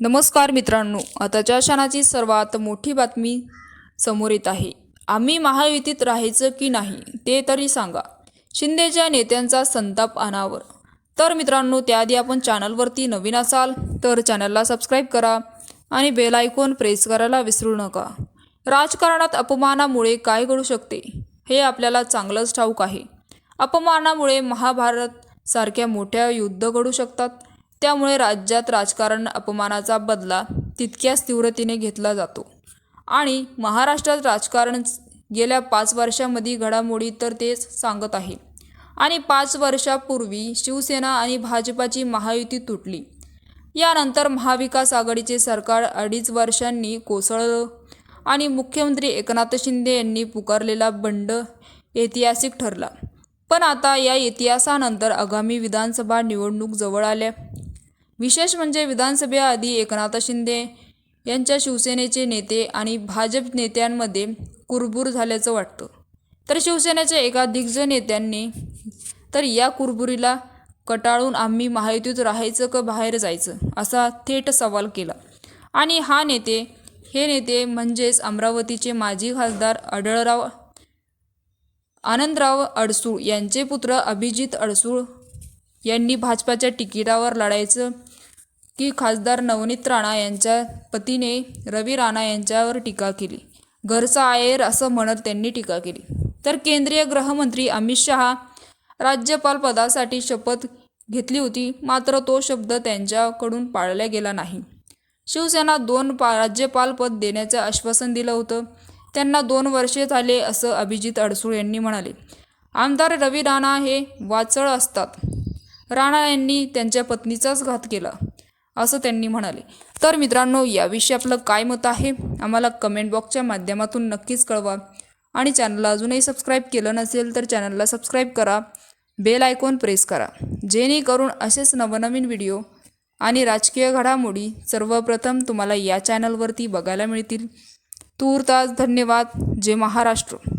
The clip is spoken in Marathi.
नमस्कार मित्रांनो आताच्या क्षणाची सर्वात मोठी बातमी समोर येत आहे. आम्ही महायुतीत राहायचं की नाही ते तरी सांगा. शिंदेच्या नेत्यांचा संताप अनावर. तर मित्रांनो त्याआधी आपण चॅनलवरती नवीन असाल तर चॅनलला सबस्क्राईब करा आणि बेल आयकॉन प्रेस करायला विसरू नका. राजकारणात अपमानामुळे काय घडू शकते हे आपल्याला चांगलंच ठाऊक आहे. अपमानामुळे महाभारत सारख्या मोठ्या युद्ध घडू शकतात त्यामुळे राज्यात राजकारण अपमानाचा बदला तितक्याच तीव्रतेने घेतला जातो. आणि महाराष्ट्रात राजकारण गेल्या पाच वर्षामध्ये घडामोडी तर तेच सांगत आहे. आणि पाच वर्षापूर्वी शिवसेना आणि भाजपाची महायुती तुटली. यानंतर महाविकास आघाडीचे सरकार अडीच वर्षांनी कोसळलं आणि मुख्यमंत्री एकनाथ शिंदे यांनी पुकारलेला बंड ऐतिहासिक ठरला. पण आता या इतिहासानंतर आगामी विधानसभा निवडणूक जवळ आल्या. विशेष म्हणजे विधानसभेआधी एकनाथ शिंदे यांच्या शिवसेनेचे नेते आणि भाजप नेत्यांमध्ये कुरबूर झाल्याचं वाटतं. तर शिवसेनेच्या एका दिग्गज नेत्यांनी तर या कुरबुरीला कटाळून आम्ही महायुतीत राहायचं का बाहेर जायचं असा थेट सवाल केला. आणि हा नेते हे नेते म्हणजेच अमरावतीचे माजी खासदार अडळराव आनंदराव अडसूळ यांचे पुत्र अभिजित अडसूळ यांनी भाजपाच्या तिकिटावर लढायचं की खासदार नवनीत राणा यांच्या पतीने रवी राणा यांच्यावर टीका केली. घरचा आयर असं म्हणत त्यांनी टीका केली. तर केंद्रीय गृहमंत्री अमित शहा राज्यपाल पदासाठी शपथ घेतली होती मात्र तो शब्द त्यांच्याकडून पाळला गेला नाही. शिवसेना दोन पा राज्यपालपद देण्याचं आश्वासन दिलं होतं. त्यांना दोन वर्षे झाले असं अभिजित अडसूळ यांनी म्हणाले. आमदार रवी राणा हे वाचळ असतात. राणा यांनी त्यांच्या पत्नीचाच घात केला असं त्यांनी म्हणाले. तर मित्रांनो याविषयी आपलं काय मत आहे? आम्हाला कमेंट बॉक्सच्या माध्यमातून नक्कीच कळवा. आणि चॅनलला अजूनही सबस्क्राईब केलं नसेल तर चॅनलला सबस्क्राईब करा. बेल आयकॉन प्रेस करा. जेणेकरून असेच नवनवीन व्हिडिओ आणि राजकीय घडामोडी सर्वप्रथम तुम्हाला या चॅनलवरती बघायला मिळतील. तूर्तास धन्यवाद. जय महाराष्ट्र.